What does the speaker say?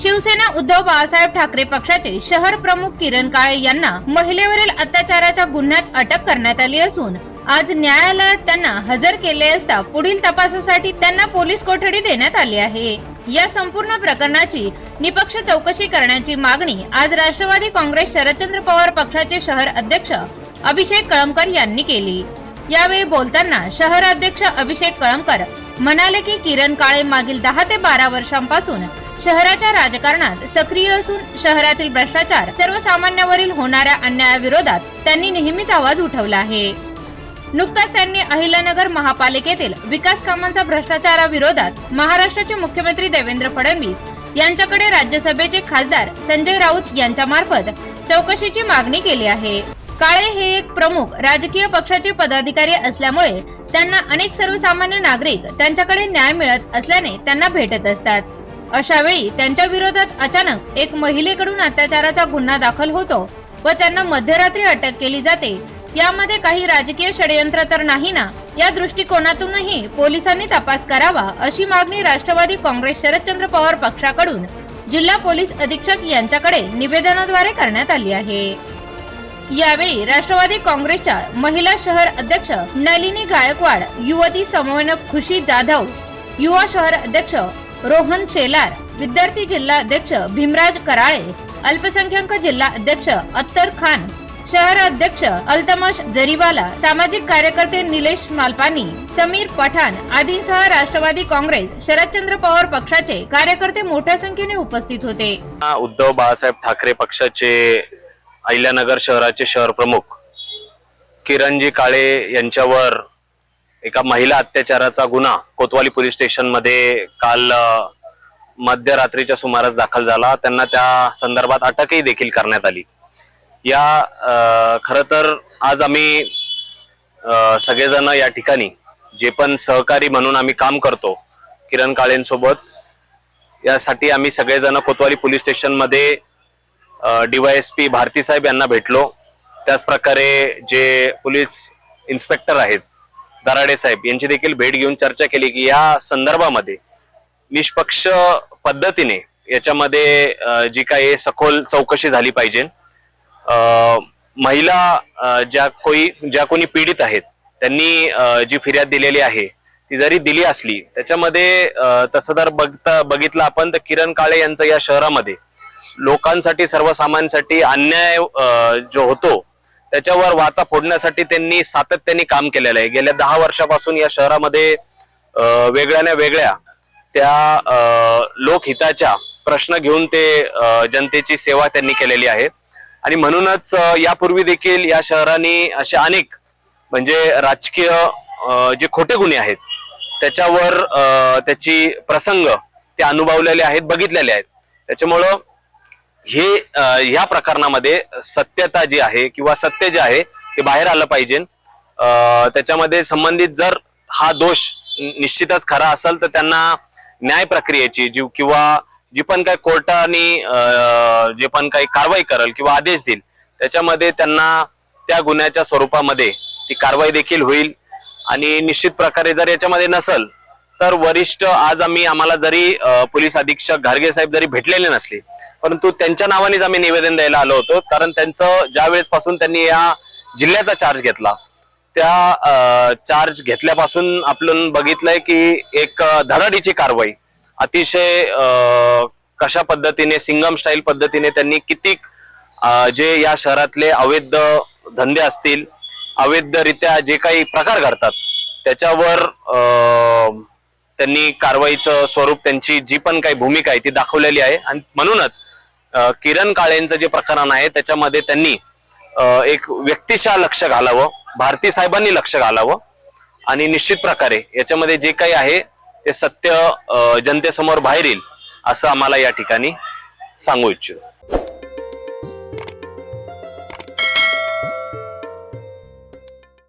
शिवसेना उद्धव बाळासाहेब ठाकरे पक्षाचे शहर प्रमुख किरण काळे यांना महिलेवरील अत्याचाराच्या गुन्ह्यात अटक करण्यात आली असून आज न्यायालयात त्यांना हजर केले असता पुढील तपासासाठी त्यांना पोलीस कोठडी देण्यात आली आहे. या संपूर्ण प्रकरणाची निपक्ष चौकशी करण्याची मागणी आज राष्ट्रवादी काँग्रेस शरदचंद्र पवार पक्षाचे शहर अध्यक्ष अभिषेक कळमकर यांनी केली. यावेळी बोलताना शहर अध्यक्ष अभिषेक कळमकर म्हणाले की किरण काळे मागील दहा ते बारा वर्षांपासून शहराच्या राजकारणात सक्रिय असून शहरातील भ्रष्टाचार सर्वसामान्यावरील होणाऱ्या अन्यायाविरोधात त्यांनी नेहमीच आवाज उठवला आहे. नुकताच त्यांनी अहिल्यानगर महापालिकेतील विकास कामांचा भ्रष्टाचाराविरोधात महाराष्ट्राचे मुख्यमंत्री देवेंद्र फडणवीस यांच्याकडे राज्यसभेचे खासदार संजय राऊत यांच्या मार्फत चौकशीची मागणी केली आहे. काळे हे एक प्रमुख राजकीय पक्षाचे पदाधिकारी असल्यामुळे त्यांना अनेक सर्वसामान्य नागरिक त्यांच्याकडे न्याय मिळत असल्याने त्यांना भेटत असतात. अशा वेळी त्यांच्या विरोधात अचानक एक महिलेकडून अत्याचाराचा गुन्हा दाखल होतो व त्यांना मध्यरात्री अटक केली जाते. यामध्ये काही राजकीय षडयंत्र तर नाही ना? या दृष्टिकोनातूनही पोलिसांनी तपास करावा अशी मागणी राष्ट्रवादी काँग्रेस शरदचंद्र पवार पक्षाकडून जिल्हा पोलीस अधीक्षक यांच्याकडे निवेदनाद्वारे करण्यात आली आहे. यावेळी राष्ट्रवादी काँग्रेसच्या महिला शहर अध्यक्ष नलिनी गायकवाड युवती समन्वयक खुशी जाधव युवा शहर अध्यक्ष रोहन शेलार विद्यार्थी जिल्हा अध्यक्ष भीमराज कराळे अल्पसंख्याक जिल्हा अध्यक्ष अत्तर खान शहर अध्यक्ष अल्तमश जरीवाला सामाजिक कार्यकर्ते निलेश मालपानी समीर पठाण आदींसह राष्ट्रवादी काँग्रेस शरदचंद्र पवार पक्षाचे कार्यकर्ते मोठ्या संख्येने उपस्थित होते. उद्धव बाळासाहेब ठाकरे पक्षाचे अहिल्यानगर शहराचे शहर प्रमुख किरणजी काळे यांच्यावर एका महिला अत्याचाराचा गुन्हा कोतवाली पोलीस स्टेशनमध्ये काल मध्यरात्रीच्या सुमारास दाखल झाला. त्यांना त्या संदर्भात अटकही देखील करण्यात आली. या खरं तर आज आम्ही सगळेजण या ठिकाणी जे पण सहकारी म्हणून आम्ही काम करतो किरण काळेंसोबत यासाठी आम्ही सगळेजण कोतवाली पोलीस स्टेशनमध्ये डीवायएसपी भारती साहेब यांना भेटलो. त्याच प्रकारे जे पोलीस इन्स्पेक्टर आहेत दराडे साहेब यांची देखील भेट घेऊन चर्चा केली की या संदर्भामध्ये निष्पक्ष पद्धतीने याच्यामध्ये जी काही सखोल चौकशी झाली पाहिजे. महिला ज्या कोई ज्या कोणी पीडित आहेत त्यांनी जी फिर्याद दिलेली आहे ती जरी दिली असली त्याच्यामध्ये तसं तर बघता बघितलं आपण तर किरण काळे यांचं या शहरामध्ये लोकांसाठी सर्वसामान्यांसाठी अन्याय जो होतो त्याच्यावर वाचा फोडण्यासाठी त्यांनी सातत्याने काम केलेलं आहे. गेल्या दहा वर्षापासून या शहरामध्ये वेगळ्या ना वेगळ्या त्या लोकहिताच्या प्रश्न घेऊन ते जनतेची सेवा त्यांनी केलेली आहे. आणि म्हणूनच यापूर्वी देखील या शहराने असे अनेक म्हणजे राजकीय जे खोटे गुन्हे आहेत त्याच्यावर त्याची प्रसंग ते अनुभवलेले आहेत बघितलेले आहेत. त्याच्यामुळं हे ह्या प्रकरणामध्ये सत्यता जी आहे किंवा सत्य जे आहे ते बाहेर आलं पाहिजे. त्याच्यामध्ये संबंधित जर हा दोष निश्चितच खरा असेल तर त्यांना न्याय प्रक्रियेची जी किंवा जी पण काही कोर्टाने जे पण काही कारवाई करेल किंवा आदेश देईल त्याच्यामध्ये त्यांना त्या गुन्ह्याच्या स्वरूपामध्ये ती कारवाई देखील होईल. आणि निश्चित प्रकारे जर याच्यामध्ये नसल तर वरिष्ठ आज आम्ही आम्हाला जरी पोलीस अधीक्षक घारगे साहेब जरी भेटलेले नसले परंतु त्यांच्या नावानेच आम्ही निवेदन द्यायला आलो होतो. कारण त्यांचं ज्या वेळेसपासून त्यांनी या जिल्ह्याचा चार्ज घेतला त्या चार्ज घेतल्यापासून आपण बघितलंय की एक धडाडीची कारवाई अतिशय कशा पद्धतीने सिंगम स्टाईल पद्धतीने त्यांनी किती जे या शहरातले अवैध धंदे असतील अवैधरित्या जे काही प्रकार घडतात त्याच्यावर अ, त्यांनी कारवाईचं स्वरूप त्यांची जी पण काही भूमिका आहे ती दाखवलेली आहे. आणि म्हणूनच किरण काळेंचं जे प्रकरण आहे त्याच्यामध्ये त्यांनी एक व्यक्तिशः लक्ष घालावं भारती साहेबांनी लक्ष घालावं आणि निश्चित प्रकारे याच्यामध्ये जे काही आहे ते सत्य जनतेसमोर बाहेर येईल असं आम्हाला या ठिकाणी सांगू इच्छितो.